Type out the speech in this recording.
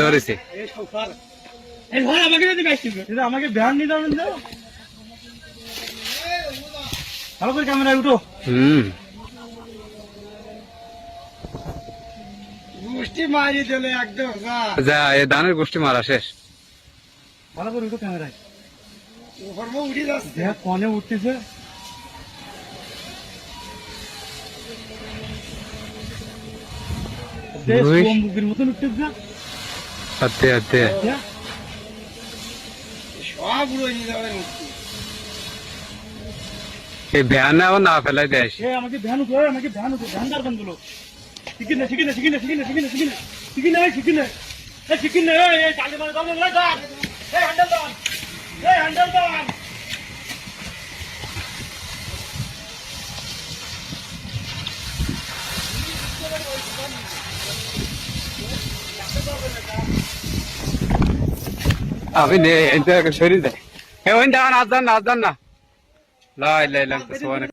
ধরেছে। এই ঘর আমাকে যদি আমাকে নিতে হবে ভালো করে ক্যামেরায় উঠো। হুম। মুষ্টি মারি দিলে একদম যা। এ ধানের গোষ্ঠী মারা শেষ। ভালো করে উঠো ক্যামেরায়। উঠে যাচ্ছে। দেখ কনে উঠতেছে। সব উড়ে যাবে এই ভ্যানে আবার না ফেলাই দেয়। আমাকে ধ্যান উঠো আমাকে ধ্যান উঠো ধ্যান দার شقنا شقنا شقنا شقنا شقنا شقنا شقنا إيه شقنا إيه شقنا إيه يا تعلم أنا ضمن الله طبعا إيه عندنا طبعا إيه عندنا طبعا അവന്റെ എന്റെ ശരീരം അവന്റെ